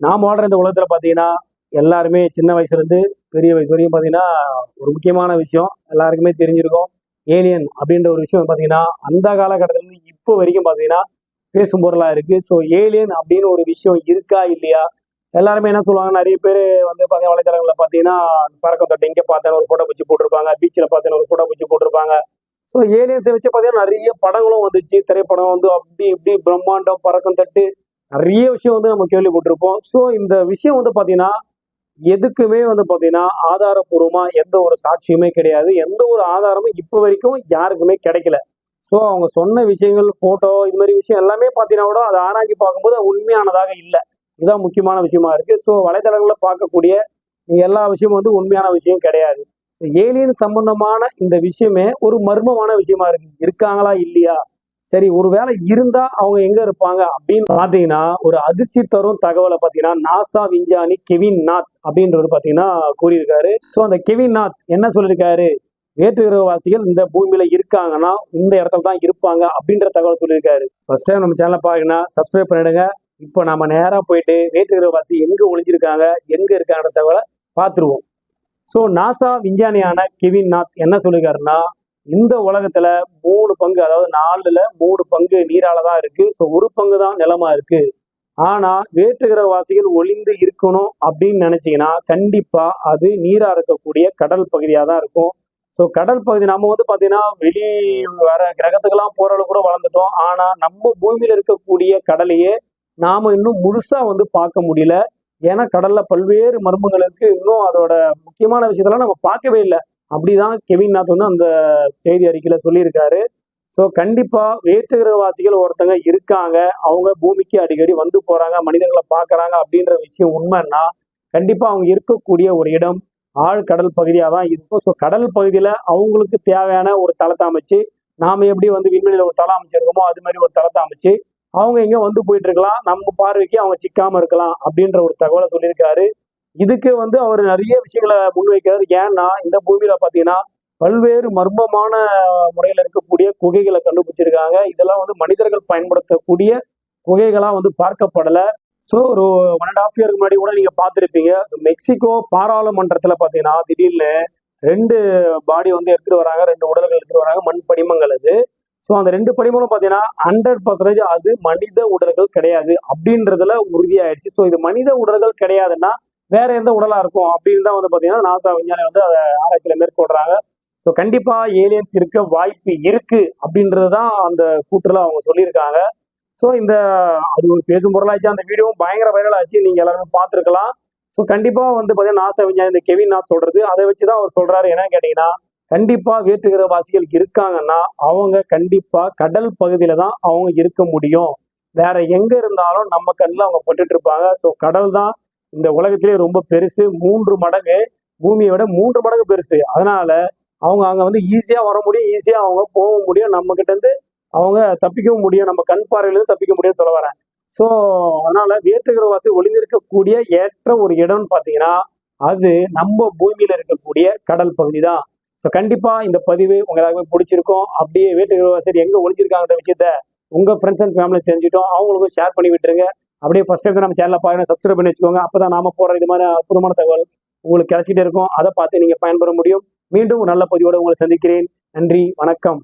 நாம் வாழ்ற இந்த உலகத்தில் பார்த்தீங்கன்னா எல்லாருமே சின்ன வயசுலேருந்து பெரிய வயசு வரைக்கும் பார்த்தீங்கன்னா ஒரு முக்கியமான விஷயம். எல்லாருக்குமே தெரிஞ்சிருக்கும். ஏலியன் அப்படின்ற ஒரு விஷயம் பார்த்தீங்கன்னா அந்த காலகட்டத்திலேருந்து இப்போ வரைக்கும் பார்த்தீங்கன்னா பேசும் பொருளாக இருக்குது ஸோ ஏலியன் அப்படின்னு ஒரு விஷயம் இருக்கா இல்லையா? எல்லாருமே என்ன சொல்லுவாங்க? நிறைய பேர் வந்து பார்த்தீங்கன்னா வலைத்தளங்களில் பார்த்தீங்கன்னா பறக்கம் தொட்டை இங்கே பார்த்தேன் ஒரு ஃபோட்டோ வச்சு போட்டிருப்பாங்க. பீச்சில் பார்த்தேன் ஒரு ஃபோட்டோ வச்சு போட்டிருப்பாங்க. ஸோ ஏலியன்ஸை வச்சு பார்த்தீங்கன்னா நிறைய படங்களும் வந்துச்சு. திரைப்படம் வந்து அப்படி இப்படி பிரம்மாண்டம் பறக்கம் தட்டு நிறைய விஷயம் வந்து நம்ம கேள்விப்பட்டிருப்போம். ஸோ இந்த விஷயம் வந்து பார்த்தீங்கன்னா எதுக்குமே வந்து பார்த்தீங்கன்னா ஆதாரபூர்வமாக எந்த ஒரு சாட்சியுமே கிடையாது. எந்த ஒரு ஆதாரமும் இப்போ வரைக்கும் யாருக்குமே கிடைக்கல. ஸோ அவங்க சொன்ன விஷயங்கள் ஃபோட்டோ இது மாதிரி விஷயம் எல்லாமே பார்த்தீங்கன்னா கூட அதை ஆராய்ச்சி பார்க்கும்போது உண்மையானதாக இல்லை. இதுதான் முக்கியமான விஷயமா இருக்கு. ஸோ வலைதளங்களில் பார்க்கக்கூடிய எல்லா விஷயமும் வந்து உண்மையான விஷயம் கிடையாது. ஏலியன் சம்பந்தமான இந்த விஷயமே ஒரு மர்மமான விஷயமா இருக்கு. இருக்காங்களா இல்லையா? சரி ஒருவேளை இருந்தா அவங்க எங்க இருப்பாங்க அப்படின்னு பாத்தீங்கன்னா ஒரு அதிர்ச்சி தரும் தகவலை பாத்தீங்கன்னா நாசா விஞ்ஞானி கெவின் நாத் அப்படின்றவர் பாத்தீங்கன்னா கூறியிருக்காரு. ஸோ அந்த கெவின் நாத் என்ன சொல்லியிருக்காரு? வேற்றுகிரகவாசிகள் இந்த பூமியில இருக்காங்கன்னா இந்த இடத்துல தான் இருப்பாங்க அப்படின்ற தகவல் சொல்லியிருக்காரு. ஃபர்ஸ்ட் டைம் நம்ம சேனலை பாருங்கன்னா சப்ஸ்கிரைப் பண்ணிடுங்க. இப்போ நம்ம நேராக போயிட்டு வேற்றுகிரகவாசி எங்க ஒளிஞ்சிருக்காங்க எங்க இருக்காங்கன்ற தகவலை பார்த்துருவோம். ஸோ நாசா விஞ்ஞானியான கெவின் நாத் என்ன சொல்லியிருக்காருன்னா இந்த உலகத்துல மூணு பங்கு அதாவது நாலுல மூணு பங்கு நீரால தான் இருக்கு. ஸோ ஒரு பங்கு தான் நிலமா இருக்கு. ஆனா வேற்றுகிற வாசிகள் ஒளிந்து இருக்கணும் அப்படின்னு நினைச்சீங்கன்னா கண்டிப்பா அது நீரா இருக்கக்கூடிய கடல் பகுதியா தான் இருக்கும். ஸோ கடல் பகுதி நம்ம வந்து பாத்தீங்கன்னா வெளி வர கிரகத்துக்கெல்லாம் போற அளவு கூட வளர்ந்துட்டோம். ஆனா நம்ம பூமியில இருக்கக்கூடிய கடலையே நாம இன்னும் முழுசா வந்து பார்க்க முடியல. ஏன்னா கடல்ல பல்வேறு மர்மங்களுக்கு இன்னும் அதோட முக்கியமான விஷயத்தெல்லாம் நம்ம பார்க்கவே இல்லை. அப்படிதான் கெவின் நாத் வந்து அந்த செய்தி அறிக்கையில சொல்லியிருக்காரு. ஸோ கண்டிப்பா வேற்றுகிரகவாசிகள் ஒருத்தங்க இருக்காங்க. அவங்க பூமிக்கு அடிக்கடி வந்து போறாங்க மனிதர்களை பார்க்குறாங்க அப்படின்ற விஷயம் உண்மைன்னா கண்டிப்பா அவங்க இருக்கக்கூடிய ஒரு இடம் ஆழ்கடல் பகுதியாக தான் இருக்கும். ஸோ கடல் பகுதியில் அவங்களுக்கு தேவையான ஒரு தளத்தை அமைச்சு நாம எப்படி வந்து விண்வெளியில் ஒரு தளம் அமைச்சிருக்கோமோ அது மாதிரி ஒரு தளத்தை அமைச்சு அவங்க எங்க வந்து போயிட்டு இருக்கலாம் நம்ம பார்வைக்கு அவங்க சிக்காமல் இருக்கலாம் அப்படின்ற ஒரு தகவலை சொல்லியிருக்காரு. இதுக்கு வந்து அவர் நிறைய விஷயங்களை முன்வைக்கிறார். ஏன்னா இந்த பூமியில பாத்தீங்கன்னா பல்வேறு மர்மமான முறையில் இருக்கக்கூடிய குகைகளை கண்டுபிடிச்சிருக்காங்க. இதெல்லாம் வந்து மனிதர்கள் பயன்படுத்தக்கூடிய குகைகளாக வந்து பார்க்கப்படலை. ஸோ ஒரு ஒன் அண்ட் ஆஃப் இயருக்கு முன்னாடி கூட நீங்க பார்த்துருப்பீங்க. ஸோ மெக்சிகோ பாராளுமன்றத்துல பாத்தீங்கன்னா திடீர்னு ரெண்டு பாடி வந்து எடுத்துட்டு வராங்க. ரெண்டு உடல்கள் எடுத்துட்டு வராங்க. மண் படிமங்கள் அது. ஸோ அந்த ரெண்டு படிமங்களும் பார்த்தீங்கன்னா ஹண்ட்ரட் பர்சன்டேஜ் அது மனித உடல்கள் கிடையாது. அப்படின்றதுல உறுதியாயிடுச்சு. ஸோ இது மனித உடல்கள் கிடையாதுன்னா வேற எந்த உடலா இருக்கும் அப்படின்னு தான் வந்து பார்த்தீங்கன்னா நாசா விஞ்ஞானி வந்து அதை ஆராய்ச்சியில மேற்கொள்றாங்க. ஸோ கண்டிப்பா ஏலியன்ஸ் இருக்க வாய்ப்பு இருக்கு அப்படின்றது தான் அந்த கூற்றுல அவங்க சொல்லியிருக்காங்க. ஸோ இந்த அது ஒரு பேசும் பொருளாச்சு அந்த வீடியோவும் பயங்கர வைரல் ஆச்சு. நீங்க எல்லாருமே பார்த்துருக்கலாம். ஸோ கண்டிப்பா வந்து பார்த்தீங்கன்னா நாசா விஞ்ஞானி இந்த கெவின் நாத் சொல்றது அதை வச்சு தான் அவர் சொல்றாரு. என்னன்னு கேட்டீங்கன்னா கண்டிப்பா வேற்றுகிற வாசிகள் இருக்காங்கன்னா அவங்க கண்டிப்பா கடல் பகுதியில தான் அவங்க இருக்க முடியும். வேற எங்க இருந்தாலும் நம்ம கண்ணில் அவங்க பட்டுட்டு இருப்பாங்க. ஸோ கடல் தான் இந்த உலகத்திலே ரொம்ப பெருசு. மூன்று மடங்கு பூமியை விட மூன்று மடங்கு பெருசு. அதனால அவங்க அங்கே வந்து ஈஸியாக வர முடியும் ஈஸியாக அவங்க போக முடியும். நம்ம கிட்டேருந்து அவங்க தப்பிக்கவும் முடியும். நம்ம கண் பார்வையிலேருந்து தப்பிக்க முடியும்னு சொல்ல வரேன். ஸோ அதனால வேற்றுகிரவாசி ஒளிந்திருக்கக்கூடிய ஏற்ற ஒரு இடம்னு பார்த்தீங்கன்னா அது நம்ம பூமியில் இருக்கக்கூடிய கடல் பகுதி தான். ஸோ கண்டிப்பாக இந்த பதிவு உங்களுக்கு பிடிச்சிருக்கோம் பிடிச்சிருக்கும். அப்படியே வேற்றுகிரவாசி எங்கே ஒளிஞ்சிருக்காங்கன்ற விஷயத்த உங்கள் ஃப்ரெண்ட்ஸ் அண்ட் ஃபேமிலி தெரிஞ்சிட்டோம் அவங்களுக்கும் ஷேர் பண்ணி விட்டுருங்க. அப்படியே ஃபர்ஸ்ட் டைம் நம்ம சேனலை பாருங்க சப்ஸ்கிரைப் பண்ணி வச்சுக்கோங்க. அப்பதான் நாம போற இது மாதிரி அற்புதமான தகவல் உங்களுக்கு கிடைச்சிட்டே இருக்கும். அதை பார்த்து நீங்க பயன்பெற முடியும். மீண்டும் நல்ல பதிவோட உங்களை சந்திக்கிறேன். நன்றி வணக்கம்.